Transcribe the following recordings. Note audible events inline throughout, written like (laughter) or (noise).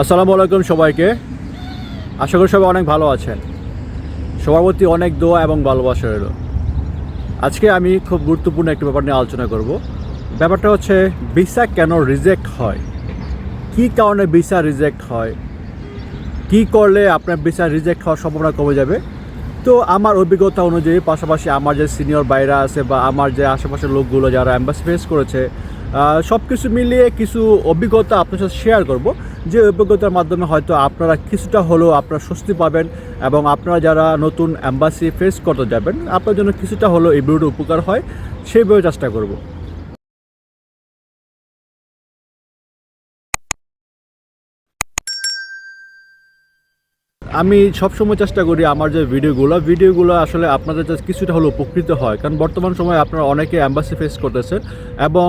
আসসালামু আলাইকুম সবাইকে। আশা করি সবাই অনেক ভালো আছেন। সবার প্রতি অনেক দোয়া এবং ভালোবাসা রইল। আজকে আমি খুব গুরুত্বপূর্ণ একটি ব্যাপার নিয়ে আলোচনা করব। ব্যাপারটা হচ্ছে, ভিসা কেন রিজেক্ট হয়? কী কারণে ভিসা রিজেক্ট হয়? কী করলে আপনার ভিসা রিজেক্ট হওয়ার সম্ভাবনা কমে যাবে? তো আমার অভিজ্ঞতা অনুযায়ী, পাশাপাশি আমার যে সিনিয়র বাইরা আছে বা আমার যে আশেপাশের লোকগুলো যারা অ্যাম্বাসি ফেস করেছে সব কিছু মিলিয়ে কিছু অভিজ্ঞতা আপনার সাথে শেয়ার করব। যে অভিজ্ঞতার মাধ্যমে হয়তো আপনারা কিছুটা হলেও আপনারা স্বস্তি পাবেন এবং আপনারা যারা নতুন অ্যাম্বাসি ফেস করতে যাবেন, আপনার জন্য কিছুটা হলেও এই ভিডিওটা উপকার হয়। সেইভাবে চেষ্টা করব। আমি সবসময় চেষ্টা করি আমার যে ভিডিওগুলো ভিডিওগুলো আসলে আপনাদের কাছে কিছুটা হলেও উপকৃত হয়। কারণ বর্তমান সময়ে আপনারা অনেকে অ্যাম্বাসি ফেস করতেছেন এবং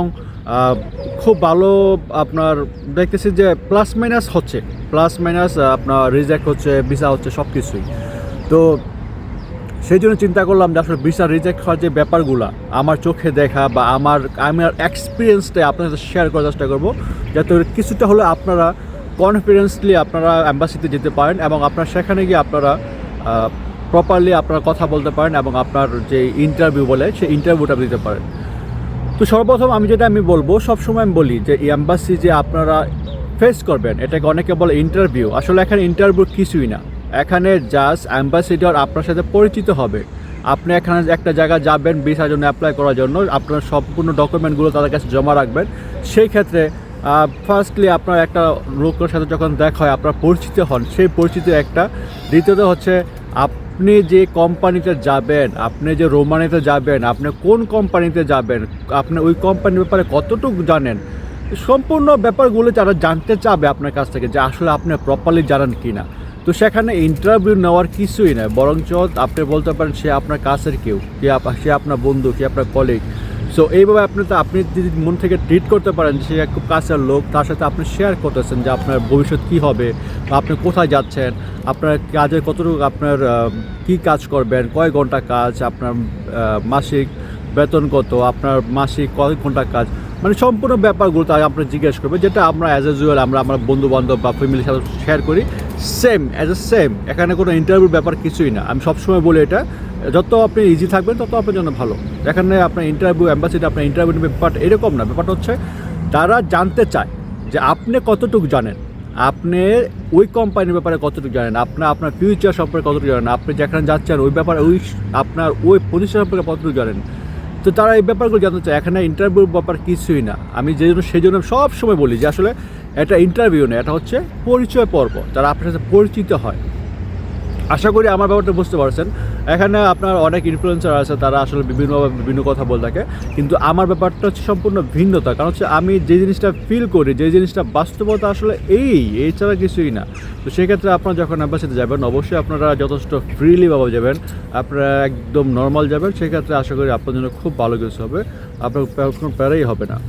খুব ভালো আপনার দেখতেছি যে প্লাস মাইনাস হচ্ছে। প্লাস মাইনাস আপনার রিজেক্ট হচ্ছে ভিসা হচ্ছে সব কিছুই তো সেই জন্য চিন্তা করলাম যে আসলে ভিসা রিজেক্ট হওয়ার যে ব্যাপারগুলো, আমার চোখে দেখা বা আমার আমার এক্সপিরিয়েন্সটা আপনার সাথে শেয়ার করার চেষ্টা করব। যাতে কিছুটা হলে আপনারা কনফিডেন্সলি আপনারা অ্যাম্বাসিতে যেতে পারেন এবং আপনার সেখানে গিয়ে আপনারা প্রপারলি আপনারা কথা বলতে পারেন এবং আপনার যে ইন্টারভিউ বলে সেই ইন্টারভিউটা দিতে পারেন। তো সর্বপ্রথম আমি যেটা আমি বলব, সবসময় আমি বলি যে, এই অ্যাম্বাসি যে আপনারা ফেস করবেন, এটাকে অনেকে বলে ইন্টারভিউ আসলে এখানে ইন্টারভিউ কিছুই না। এখানে জাস্ট অ্যাম্বাসিডর আপনার সাথে পরিচিত হবে। আপনি এখানে একটা জায়গায় যাবেন ভিসার জন্য অ্যাপ্লাই করার জন্য, আপনার সম্পূর্ণ ডকুমেন্টগুলো তাদের কাছে জমা রাখবেন। সেই ক্ষেত্রে ফার্স্টলি আপনার একটা লোকের সাথে যখন দেখা হয়, আপনার পরিচিত হন, সেই পরিচিতি একটা। দ্বিতীয়ত হচ্ছে, আপনি যে কোম্পানিতে যাবেন, আপনি যে রোমানিতে যাবেন, আপনি কোন কোম্পানিতে যাবেন, আপনি ওই কোম্পানির ব্যাপারে কতটুকু জানেন, সম্পূর্ণ ব্যাপারগুলো তারা জানতে চাবে আপনার কাছ থেকে যে আসলে আপনি প্রপারলি জানেন কি না তো সেখানে ইন্টারভিউ নেওয়ার কিছুই নয় বরঞ্চ আপনি বলতে পারেন, সে আপনার কাছের কেউ, কে সে আপনার বন্ধু, কে আপনার কলিগ সো এইভাবে আপনি তো, আপনি যদি মন থেকে ট্রিট করতে পারেন সে এক খুব কাছের লোক, তার সাথে আপনি শেয়ার করতেছেন যে আপনার ভবিষ্যৎ কী হবে বা আপনি কোথায় যাচ্ছেন, আপনার কাজের কতটুকু আপনার কী কাজ করবেন, কয় ঘণ্টা কাজ, আপনার মাসিক বেতন কত, আপনার মাসিক কয় ঘণ্টা কাজ মানে সম্পূর্ণ ব্যাপারগুলো তাই আপনার জিজ্ঞেস করবে যেটা আমরা অ্যাজ ইউজুয়াল আমরা, আমার বন্ধু বান্ধব বা ফ্যামিলির সাথে শেয়ার করি। সেম অ্যাজ এ সেম এখানে কোনো ইন্টারভিউর ব্যাপার কিছুই না। আমি সবসময় বলি এটা, যত আপনি ইজি থাকবেন, তত আপনার জন্য ভালো। এখানে আপনার ইন্টারভিউ অ্যাম্বাসিডার আপনার ইন্টারভিউ বাট এরকম না। ব্যাপারটা হচ্ছে তারা জানতে চায় যে আপনি কতটুকু জানেন, আপনি ওই কোম্পানির ব্যাপারে কতটুকু জানেন আপনার আপনার ফিউচার সম্পর্কে কতটুকু জানেন, আপনি যেখানে যাচ্ছেন, ওই ব্যাপারে ওই, আপনার ওই পজিশন সম্পর্কে কতটুকু জানেন তো তারা এই ব্যাপারগুলো জানতে চায়। এখানে ইন্টারভিউর ব্যাপার কিছুই না। আমি যে জন্য সেই জন্য সব সময় বলি যে আসলে এটা ইন্টারভিউ না, এটা হচ্ছে পরিচয় পর্ব। তারা আপনার সাথে পরিচিত হয় আশা করি আমার ব্যাপারটা বুঝতে পারছেন। এখানে আপনার অনেক ইনফ্লুয়েন্সার আছে, তারা আসলে বিভিন্নভাবে বিভিন্ন কথা বলে থাকে। কিন্তু আমার ব্যাপারটা হচ্ছে সম্পূর্ণ ভিন্নতা। কারণ হচ্ছে আমি যে জিনিসটা ফিল করি, যে জিনিসটা বাস্তবতা আসলে এই এছাড়া কিছুই না। তো সেক্ষেত্রে আপনারা যখন অ্যাম্বাসিতে যাবেন, অবশ্যই আপনারা যথেষ্ট ফ্রিলিভাবে যাবেন। আপনারা একদম নর্মাল যাবেন। সেক্ষেত্রে আশা করি আপনার জন্য খুব ভালো কিছু হবে। আপনার কোনো প্যারাই হবে না।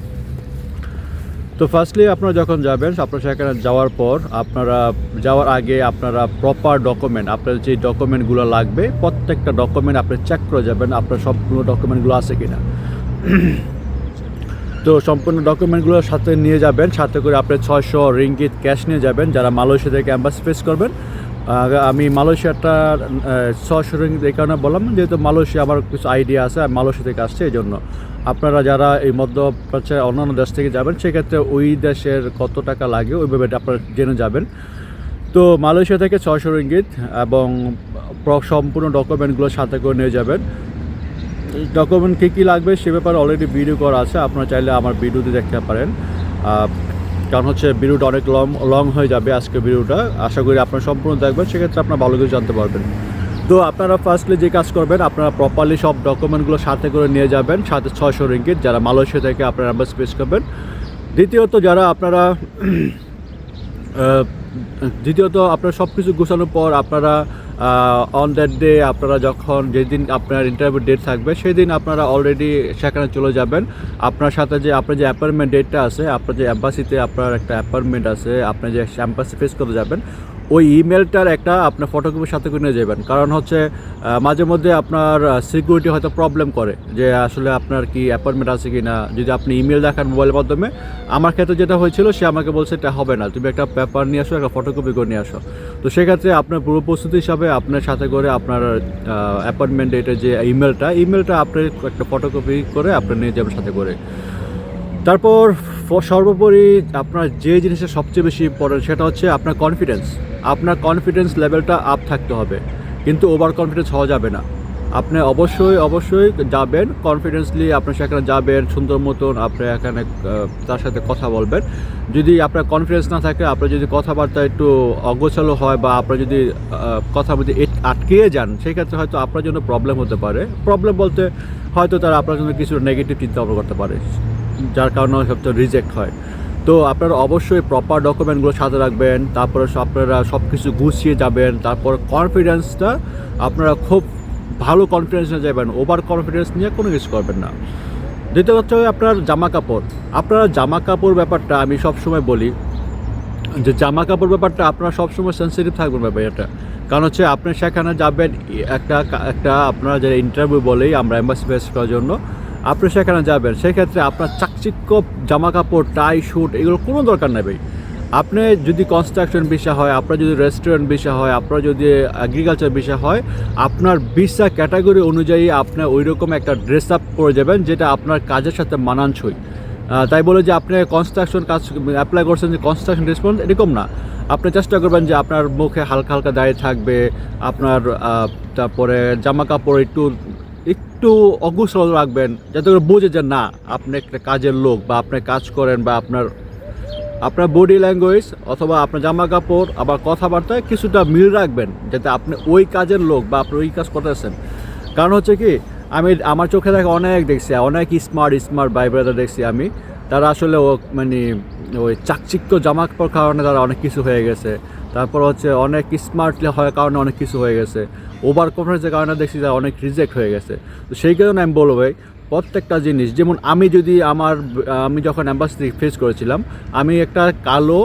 তো ফার্স্টলি আপনারা যখন যাবেন, আপনার সেখানে যাওয়ার পর আপনারা যাওয়ার আগে আপনারা প্রপার ডকুমেন্ট আপনার যে ডকুমেন্টগুলো লাগবে, প্রত্যেকটা ডকুমেন্ট আপনি চেক করে যাবেন, আপনার সবগুলো ডকুমেন্টগুলো আছে কি না তো সম্পূর্ণ ডকুমেন্টগুলো সাথে নিয়ে যাবেন, সাথে করে আপনি ছয়শো রিঙ্গিত ক্যাশ নিয়ে যাবেন, যারা মালয়েশিয়া থেকে অ্যাম্বাসি ফেস করবেন। আমি মালয়েশিয়াটা রিঙ্গিত এই কারণে বললাম যেহেতু মালয়েশিয়া আমার কিছু আইডিয়া আছে, আমি মালয়েশিয়া থেকে আসছে এই জন্য আপনারা যারা এই মধ্যপ্রাচ্যের অন্যান্য দেশ থেকে যাবেন, সেক্ষেত্রে ওই দেশের কত টাকা লাগে, ওইভাবে আপনারা জেনে যাবেন। তো মালয়েশিয়া থেকে ছয়শো রিঙ্গিত এবং প্র- সম্পূর্ণ ডকুমেন্টগুলো সাথে করে নিয়ে যাবেন। ডকুমেন্ট কী কী লাগবে সে ব্যাপারে অলরেডি ভিডিও করা আছে, আপনারা চাইলে আমার ভিডিওতে দেখতে পারেন। কারণ হচ্ছে ভিডিওটা অনেক লং লং হয়ে যাবে আজকে ভিডিওটা আশা করি আপনারা সম্পূর্ণ দেখবেন, সেক্ষেত্রে আপনারা ভালো কিছু জানতে পারবেন। তো আপনারা ফার্স্টলি যে কাজ করবেন, আপনারা প্রপারলি সব ডকুমেন্টগুলো সাথে করে নিয়ে যাবেন, সাথে ছয়শো রিঙ্গিত যারা মালয়েশিয়া থেকে আপনারা অ্যাম্বাস পেশ করবেন। দ্বিতীয়ত যারা আপনারা (clears throat) দ্বিতীয়ত আপনার সব কিছু গোছানোর পর আপনারা অন দ্যাট ডে আপনারা যখন যেদিন আপনার ইন্টারভিউ ডেট থাকবে সেই দিন আপনারা অলরেডি সেখানে চলে যাবেন। আপনার সাথে যে, আপনার যে অ্যাপয়েন্টমেন্ট ডেটটা আছে, আপনার যে অ্যাম্বাসিতে আপনার একটা অ্যাপয়েন্টমেন্ট আছে, আপনি যে অ্যাম্বাসি ফেস করতে যাবেন ওই ইমেলটার একটা আপনার ফটোকপির সাথে করে নিয়ে যাবেন। কারণ হচ্ছে মাঝে মধ্যে আপনার সিকিউরিটি হয়তো প্রবলেম করে যে আসলে আপনার কি অ্যাপয়েন্টমেন্ট আছে কি না যদি আপনি ইমেল দেখান মোবাইলের মাধ্যমে, আমার ক্ষেত্রে যেটা হয়েছিল, সে আমাকে বলছে এটা হবে না। তুমি একটা পেপার নিয়ে আসো, একটা ফটোকপি করে নিয়ে আসো। তো সেক্ষেত্রে আপনার পুরো প্রস্তুতি হিসাবে আপনার সাথে করে আপনার অ্যাপয়েন্টমেন্ট এটা যে ইমেলটা ইমেলটা আপনি একটা ফটোকপি করে আপনি নিয়ে যাবেন সাথে করে। তারপর সর্বোপরি আপনার যে জিনিসটা সবচেয়ে বেশি ইম্পর্টেন্ট সেটা হচ্ছে আপনার কনফিডেন্স আপনার কনফিডেন্স লেভেলটা আপ থাকতে হবে। কিন্তু ওভার কনফিডেন্স হওয়া যাবে না। আপনি অবশ্যই অবশ্যই যাবেন কনফিডেন্সলি আপনি সেখানে যাবেন সুন্দর মতন আপনি এখানে তার সাথে কথা বলবেন। যদি আপনার কনফিডেন্স না থাকে আপনার যদি কথাবার্তা একটু অগোছালো হয় বা আপনার যদি আহ, কথা বলতে আটকিয়ে যান সেই ক্ষেত্রে হয়তো আপনার জন্য প্রবলেম হতে পারে। প্রবলেম বলতে হয়তো তারা আপনার জন্য কিছু নেগেটিভ চিন্তা ভাবনা করতে পারে। যার কারণে সবচেয়ে রিজেক্ট হয়। তো আপনারা অবশ্যই প্রপার ডকুমেন্টগুলো সাথে রাখবেন, তারপরে আপনারা সব কিছু গুছিয়ে যাবেন, তারপর কনফিডেন্সটা আপনারা খুব ভালো কনফিডেন্স নিয়ে যাবেন ওভার কনফিডেন্স নিয়ে কোনো কিছু করবেন না। দ্বিতীয় হচ্ছে আপনার জামা কাপড় আপনারা জামা কাপড় ব্যাপারটা আমি সবসময় বলি, যে জামা কাপড় ব্যাপারটা আপনারা সবসময় সেন্সিটিভ থাকবেন ব্যাপার এটা কারণ হচ্ছে আপনি সেখানে যাবেন, একটা একটা আপনারা যে ইন্টারভিউ বলেই আমরা এম্বাসি ফেস করার জন্য আপনি সেখানে যাবেন, সেক্ষেত্রে আপনার চাকচিক্য জামা কাপড় টাই শুট এগুলো কোনো দরকার নেই ভাই। আপনি যদি কনস্ট্রাকশন বিষয় হয়, আপনার যদি রেস্টুরেন্ট বিষয় হয়, আপনার যদি এগ্রিকালচার বিষয় হয়, আপনার ভিসা ক্যাটাগরি অনুযায়ী আপনার ওই রকম একটা ড্রেস আপ করে যাবেন, যেটা আপনার কাজের সাথে মানানসই। তাই বলে যে আপনি কনস্ট্রাকশন কাজ অ্যাপ্লাই করছেন যে কনস্ট্রাকশন রেসপন্স এরকম না। আপনি চেষ্টা করবেন যে আপনার মুখে হালকা হালকা দাঁড়িয়ে থাকবে, আপনার তারপরে জামা কাপড় একটু একটু অগ্রসর রাখবেন যাতে করে বোঝে যে না, আপনি একটা কাজের লোক বা আপনি কাজ করেন বা আপনার আপনার বডি ল্যাঙ্গুয়েজ অথবা আপনার জামা কাপড় আবার কথাবার্তায় কিছুটা মিল রাখবেন যাতে আপনি ওই কাজের লোক বা আপনি ওই কাজ করতেছেন। কারণ হচ্ছে কি, আমি, আমার চোখে দেখা অনেক দেখছি, অনেক স্মার্ট স্মার্ট ভাই ব্রাদার দেখছি আমি। তারা আসলে ও মানে ওই চাকচিক্য জামা কাপড় কারণে তারা অনেক কিছু হয়ে গেছে। তারপর হচ্ছে অনেক স্মার্টলি হওয়ার কারণে অনেক কিছু হয়ে গেছে। ওভার কনফিডেন্সের কারণে দেখছি যে অনেক রিজেক্ট হয়ে গেছে। তো সেই কারণে আমি বলব ভাই, প্রত্যেকটা জিনিস, যেমন আমি যদি আমার, আমি যখন অ্যাম্বাসি ফেস করেছিলাম, আমি একটা কালো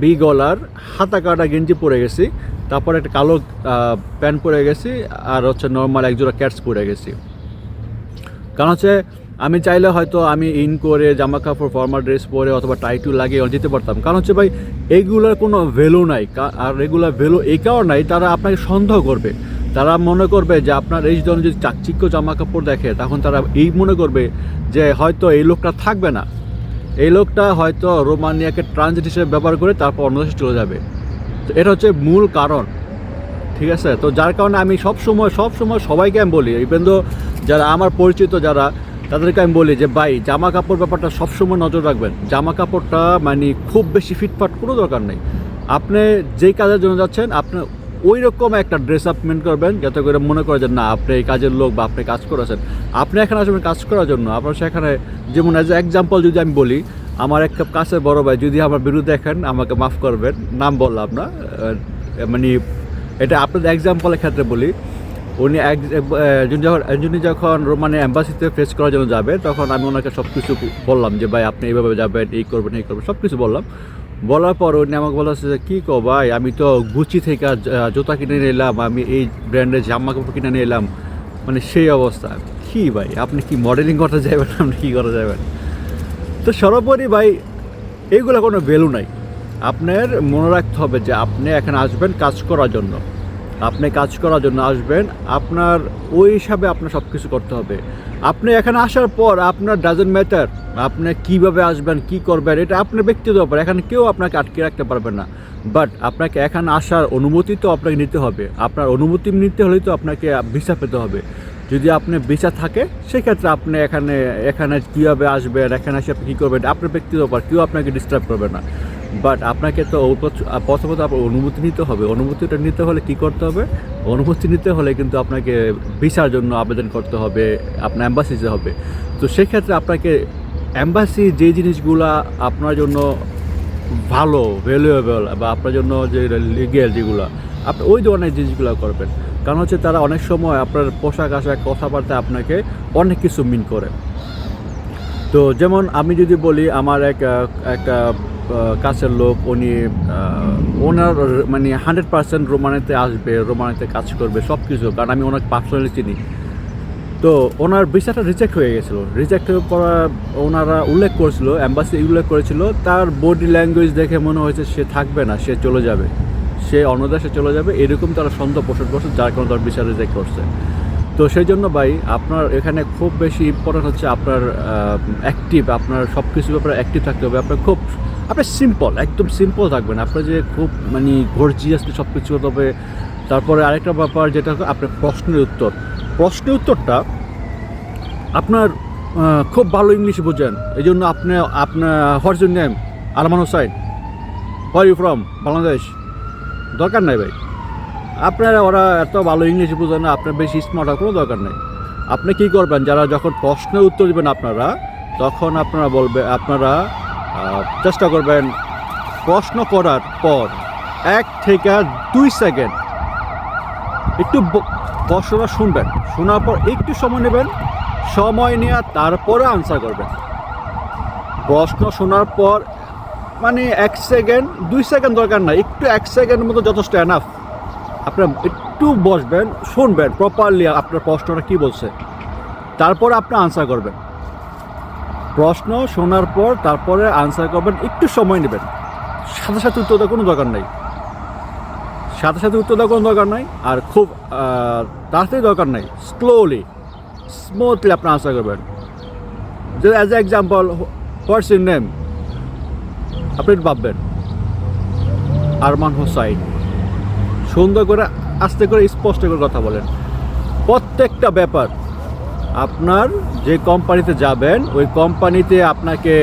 বি গলার হাতা কাটা গেঞ্জি পরে গেছি, তারপর একটা কালো প্যান্ট পরে গেছি, আর হচ্ছে নর্মাল একজোড়া ক্যাটস পরে গেছি। কারণ হচ্ছে আমি চাইলে হয়তো আমি ইন করে জামা কাপড় ফর্মাল ড্রেস পরে অথবা টাইটু লাগিয়ে যেতে পারতাম। কারণ হচ্ছে ভাই এইগুলোর কোনো ভ্যালু নাই। আর এগুলোর ভ্যালু এই কারণে তারা আপনাকে সন্দেহ করবে। তারা মনে করবে যে আপনার এই ধরনের যদি চাকচিক্য জামা কাপড় দেখে, তখন তারা এই মনে করবে যে হয়তো এই লোকটা থাকবে না। এই লোকটা হয়তো রোমানিয়াকে ট্রানজিট হিসেবে ব্যবহার করে তারপর অন্য দেশে চলে যাবে। তো এটা হচ্ছে মূল কারণ। ঠিক আছে? তো যার কারণে আমি সব সময় সব সময় সবাইকে আমি বলি ইভেন যারা আমার পরিচিত যারা তাদেরকে আমি বলি যে, ভাই, জামা কাপড় ব্যাপারটা সবসময় নজর রাখবেন। জামা কাপড়টা মানে খুব বেশি ফিটফাট কোনো দরকার নেই। আপনি যেই কাজের জন্য যাচ্ছেন, আপনি ওই রকম একটা ড্রেস আপ মেন করবেন যাতে করে মনে করে যে, না, আপনি এই কাজের লোক বা আপনি কাজ করেছেন। আপনি এখানে আসবেন কাজ করার জন্য। আপনার সেখানে যেমন অ্যাজ এক্সাম্পল যদি আমি বলি, আমার এক কাছের বড় ভাই যদি আমার বিরুদ্ধে দেখেন, আমাকে মাফ করবেন। নাম বললাম না। মানে এটা আপনাদের এক্সাম্পলের ক্ষেত্রে বলি। উনি এক যিনি যখন যিনি যখন রোমানে অ্যাম্বাসিতে ফেস করার জন্য যাবে, তখন আমি ওনাকে সব কিছু বললাম যে, ভাই, আপনি এইভাবে যাবেন, এই করবেন এই করবেন সব কিছু বললাম। বলার পর উনি আমাকে বলেছে যে, কী কো ভাই, আমি তো গুচি থেকে জুতা কিনে নিলাম আমি এই ব্র্যান্ডের জামা কাপড় কিনে নিলাম মানে সেই অবস্থা। কী ভাই, আপনি কি মডেলিং করতে যাবেন, (laughs) আপনি কী করতে যাবেন? তো সর্বোপরি ভাই, এইগুলো কোনো ভ্যালু নাই। আপনার মনে রাখতে হবে যে, আপনি এখানে আসবেন কাজ করার জন্য। আপনি কাজ করার জন্য আসবেন, আপনার ওই হিসাবে আপনার সব কিছু করতে হবে। আপনি এখানে আসার পর আপনার ডাজেন্ট ম্যাটার আপনি কীভাবে আসবেন, কি করবেন, এটা আপনার ব্যক্তিগত ব্যাপার, এখানে কেউ আপনাকে আটকে রাখতে পারবে না। বাট আপনাকে এখানে আসার অনুমতি তো আপনাকে নিতে হবে, আপনার অনুমতি নিতে হলেই তো আপনাকে ভিসা পেতে হবে। যদি আপনি ভিসা থাকে, সেক্ষেত্রে আপনি এখানে এখানে কীভাবে আসবেন, এখানে এসে আপনি কী করবেন, আপনার ব্যক্তিগত ব্যাপার, কেউ আপনাকে ডিস্টার্ব করবে না। বাট আপনাকে তো প্রথ- প্রথমত আপনার অনুমতি নিতে হবে। অনুমতিটা নিতে হলে কি করতে হবে? অনুমতি নিতে হলে কিন্তু আপনাকে ভিসার জন্য আবেদন করতে হবে, আপনার অ্যাম্বাসিতে হবে। তো সেক্ষেত্রে আপনাকে অ্যাম্বাসি যে জিনিসগুলা আপনার জন্য ভালো ভ্যালুয়েবল বা আপনার জন্য যে লিগেল যেগুলো, আপনি ওই ধরনের জিনিসগুলো করবেন। কারণ হচ্ছে তারা অনেক সময় আপনার পোশাক আশাক কথাবার্তা আপনাকে অনেক কিছু মিন করে। তো যেমন আমি যদি বলি, আমার এক একটা কাছের লোক, উনি ওনার মানে হান্ড্রেড পার্সেন্ট রোমানিতে আসবে, রোমানিতে কাজ করবে সব কিছু কারণ আমি ওনাকে পার্সোনালি চিনি। তো ওনার ভিসাটা রিজেক্ট হয়ে গেছিল। রিজেক্ট হয়ে পড়া ওনারা উল্লেখ করেছিল অ্যাম্বাসি উল্লেখ করেছিল, তার বডি ল্যাঙ্গুয়েজ দেখে মনে হয়েছে সে থাকবে না, সে চলে যাবে। সে অন্য দেশে চলে যাবে, এরকম তারা সন্দেহ পোষণ করছে, যার কারণে তার ভিসা রিজেক্ট করছে। তো সেই জন্য ভাই, আপনার এখানে খুব বেশি ইম্পর্টেন্ট হচ্ছে আপনার অ্যাক্টিভ আপনার সব কিছু ব্যাপারে অ্যাক্টিভ থাকতে হবে। আপনার খুব, আপনি সিম্পল একদম সিম্পল থাকবেন। আপনার যে খুব মানে গর্জিয়াসলি সব কিছু হতে হবে। তারপরে আরেকটা ব্যাপার যেটা হলো আপনার প্রশ্নের উত্তর। প্রশ্নের উত্তরটা আপনার খুব ভালো ইংলিশ বোঝেন। এই জন্য আপনি আপনার what's your name Arman Hossain. Where you from Bangladesh. দরকার নাই ভাই। আপনারা, ওরা এত ভালো ইংলিশ বোঝেন না, আপনার বেশি স্মার্ট হওয়ার কোনো দরকার নেই। আপনি কি করবেন, যারা যখন প্রশ্নের উত্তর দেবেন আপনারা, তখন আপনারা বলবে, আপনারা চেষ্টা করবেন প্রশ্ন করার পর এক থেকে দুই সেকেন্ড একটু প্রশ্নটা শুনবেন। শোনার পর একটু সময় নেবেন, সময় নিয়ে তারপরে আনসার করবেন। প্রশ্ন শোনার পর মানে এক সেকেন্ড দুই সেকেন্ড দরকার না একটু এক সেকেন্ডের মতো যথেষ্ট এনাফ আপনার একটু বসবেন, শুনবেন প্রপারলি আপনার প্রশ্নটা কী বলছে। তারপর আপনি আনসার করবেন। প্রশ্ন শোনার পর তারপরে আনসার করবেন, একটু সময় নেবেন। সাথে সাথে উত্তর দেওয়ার কোনো দরকার নেই। সাথে সাথে উত্তর দেওয়ার কোনো দরকার নাই, আর খুব তাড়াতাড়ি দরকার নাই স্লোলি স্মুথলি আপনি আনসার করবেন। যে as a example what's in name আপনি ভাববেন। আরমান হোসাইন। সুন্দর করে, আস্তে করে স্পষ্ট করে কথা বলেন। প্রত্যেকটা ব্যাপার আপনার যে কোম্পানিতে যাবেন, ওই কোম্পানিতে আপনাকে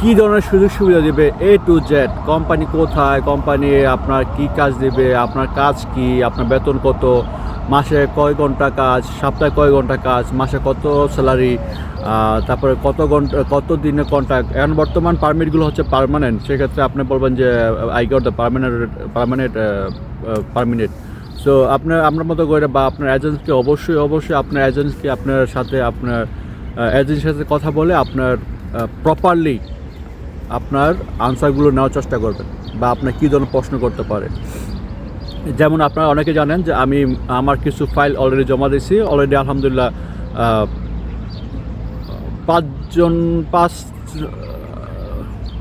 কী ধরনের সুযোগ সুবিধা দেবে এ টু জেড কোম্পানি কোথায়? কোম্পানি আপনার কি কাজ দেবে? আপনার কাজ কি? আপনার বেতন কত? মাসে কয় ঘণ্টা কাজ, সপ্তাহে কয় ঘণ্টা কাজ, মাসে কত স্যালারি তারপরে কত ঘণ্টা, কত দিনে কন্ট্রাক্ট এখন বর্তমান পারমিটগুলো হচ্ছে পার্মানেন্ট সেক্ষেত্রে আপনি বলবেন যে I got the permanent permanent permanent so আপনার আপনার মতো করে বা আপনার এজেন্টকে অবশ্যই অবশ্যই আপনার এজেন্টকে আপনার সাথে, আপনার এজেন্সির সাথে কথা বলে আপনার প্রপারলি আপনার আনসারগুলো নেওয়ার চেষ্টা করবেন বা আপনার কী ধরনের প্রশ্ন করতে পারে। যেমন আপনারা অনেকে জানেন যে আমি আমার কিছু ফাইল অলরেডি জমা দিয়েছি। অলরেডি আলহামদুলিল্লাহ পাঁচজন পাঁচ,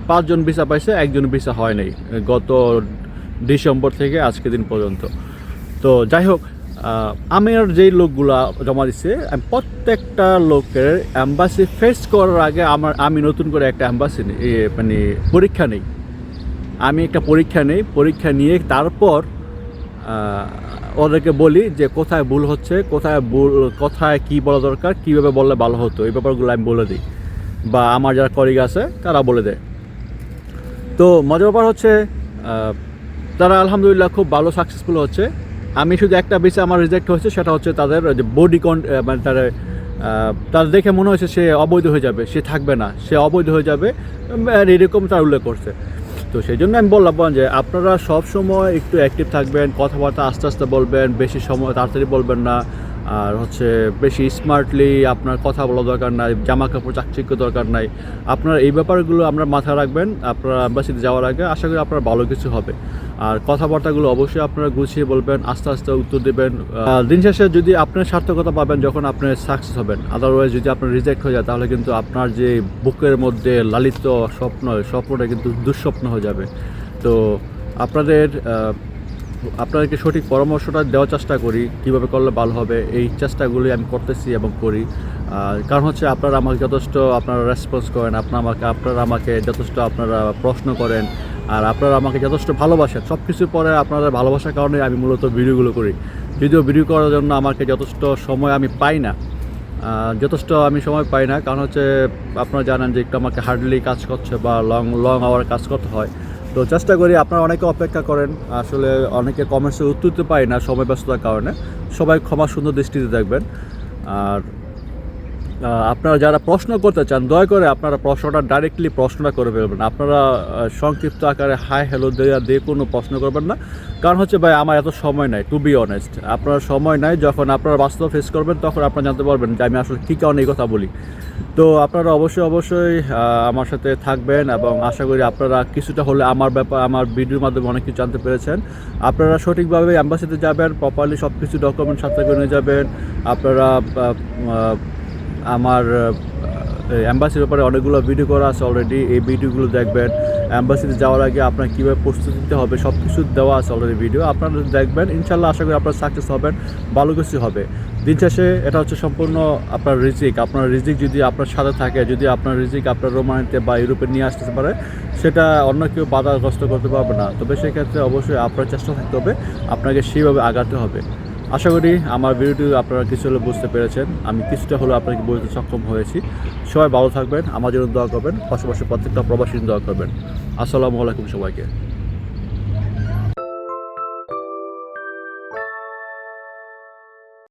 পাঁচজন ভিসা পাইছে, একজন ভিসা হয় নাই গত ডিসেম্বর থেকে আজকে দিন পর্যন্ত। তো যাই হোক আমার যেই লোকগুলা জমা দিচ্ছে প্রত্যেকটা লোকের অ্যাম্বাসি ফেস করার আগে আমার, আমি নতুন করে একটা অ্যাম্বাসি মানে পরীক্ষা নেই। আমি একটা পরীক্ষা নেই, পরীক্ষা নিয়ে তারপর ওদেরকে বলি যে কোথায় ভুল হচ্ছে, কোথায় ভুল, কোথায় কী বলা দরকার, কীভাবে বললে ভালো হতো, এই ব্যাপারগুলো আমি বলে দিই। বা আমার যারা কলিগ আছে, তারা বলে দেয়। তো মজার ব্যাপার হচ্ছে তারা আলহামদুলিল্লাহ খুব ভালো সাকসেসফুল হচ্ছে। আমি শুধু একটা বিষয় আমার রিজেক্ট হয়েছে, সেটা হচ্ছে তাদের যে বডি কন মানে তারা তার দেখে মনে হয়েছে সে অবৈধ হয়ে যাবে, সে থাকবে না, সে অবৈধ হয়ে যাবে এরকম তার উল্লেখ করছে। তো সেই জন্য আমি বললাম যে আপনারা সব সময় একটু অ্যাক্টিভ থাকবেন, কথাবার্তা আস্তে আস্তে বলবেন, বেশি সময় তাড়াতাড়ি বলবেন না। আর হচ্ছে বেশি স্মার্টলি আপনার কথা বলা দরকার নাই জামা কাপড় চাকচিক্য দরকার নাই। আপনার এই ব্যাপারগুলো আমরা মাথায় রাখবেন, আপনারা অ্যাম্বাসিতে যাওয়ার আগে আশা করি আপনার ভালো কিছু হবে। আর কথাবার্তাগুলো অবশ্যই আপনারা গুছিয়ে বলবেন, আস্তে আস্তে উত্তর দেবেন। দিন শেষে যদি আপনার সার্থকতা পাবেন, যখন আপনি সাকসেস হবেন আদারওয়াইজ যদি আপনার রিজেক্ট হয়ে যায় তাহলে কিন্তু আপনার যে বুকের মধ্যে লালিত স্বপ্ন, স্বপ্নটা কিন্তু দুঃস্বপ্ন হয়ে যাবে। তো আপনাদের আপনাদেরকে সঠিক পরামর্শটা দেওয়ার চেষ্টা করি, কীভাবে করলে ভালো হবে, এই চেষ্টাগুলি আমি করতেছি এবং করি। কারণ হচ্ছে আপনারা আমাকে যথেষ্ট আপনারা রেসপন্স করেন, আপনারা আমাকে আপনারা আমাকে যথেষ্ট আপনারা প্রশ্ন করেন, আর আপনারা আমাকে যথেষ্ট ভালোবাসেন। সব কিছুর পরে আপনাদের ভালোবাসার কারণে আমি মূলত ভিডিওগুলো করি। যদিও ভিডিও করার জন্য আমাকে যথেষ্ট সময় আমি পাই না। যথেষ্ট আমি সময় পাই না। কারণ হচ্ছে আপনারা জানেন যে একটু আমাকে হার্ডলি কাজ করছে বা লং লং আওয়ার কাজ করতে হয়। তো চেষ্টা করি আপনারা অনেকে অপেক্ষা করেন, আসলে অনেকে কমেন্টসের উত্তর পারি না সময় ব্যস্ততার কারণে। সবাই ক্ষমা সুন্দর দৃষ্টিতে দেখবেন। আর আপনারা যারা প্রশ্ন করতে চান, দয়া করে আপনারা প্রশ্নটা ডাইরেক্টলি প্রশ্নটা করে ফেলবেন। আপনারা সংক্ষিপ্ত আকারে হাই হ্যালো দেওয়া দিয়ে কোনো প্রশ্ন করবেন না। কারণ হচ্ছে ভাই, আমার এত সময় নাই টু বি অনেস্ট আপনার সময় নাই, যখন আপনারা বাস্তব ফেস করবেন, তখন আপনারা জানতে পারবেন যে আমি আসলে কী কারণে এই কথা বলি। তো আপনারা অবশ্যই অবশ্যই আমার সাথে থাকবেন এবং আশা করি আপনারা কিছুটা হলে আমার ব্যাপার, আমার ভিডিওর মাধ্যমে অনেক কিছু জানতে পেরেছেন। আপনারা সঠিকভাবে অ্যাম্বাসিতে যাবেন প্রপারলি সব কিছু ডকুমেন্ট সাথে করে নিয়ে যাবেন। আপনারা আমার অ্যাম্বাসির ব্যাপারে অনেকগুলো ভিডিও করা আছে অলরেডি এই ভিডিওগুলো দেখবেন। অ্যাম্বাসিতে যাওয়ার আগে আপনার কীভাবে প্রস্তুতি নিতে হবে সব কিছু দেওয়া আছে অলরেডি ভিডিও আপনারা দেখবেন ইনশাল্লাহ আশা করি আপনারা সাকসেস হবেন, ভালো কিছু হবে। দিন শেষে এটা হচ্ছে সম্পূর্ণ আপনার রিজিক। আপনার রিজিক যদি আপনার সাথে থাকে, যদি আপনার রিজিক আপনার রোমানিতে বা ইউরোপে নিয়ে আসতে পারে, সেটা অন্য কেউ বাধাগ্রস্ত করতে পারবে না। তবে সেক্ষেত্রে অবশ্যই আপনার চেষ্টা থাকতে হবে, আপনাকে সেইভাবে আগাতে হবে। আশা করি আমার ভিডিওটি আপনারা কিছু হলে বুঝতে পেরেছেন। আমি কিছুটা হলেও আপনাকে বুঝতে সক্ষম হয়েছি। সবাই ভালো থাকবেন, আমার জন্য দোয়া করবেন, পাশাপাশি প্রত্যেকটা প্রবাসী দোয়া করবেন। আসসালামু আলাইকুম সবাইকে।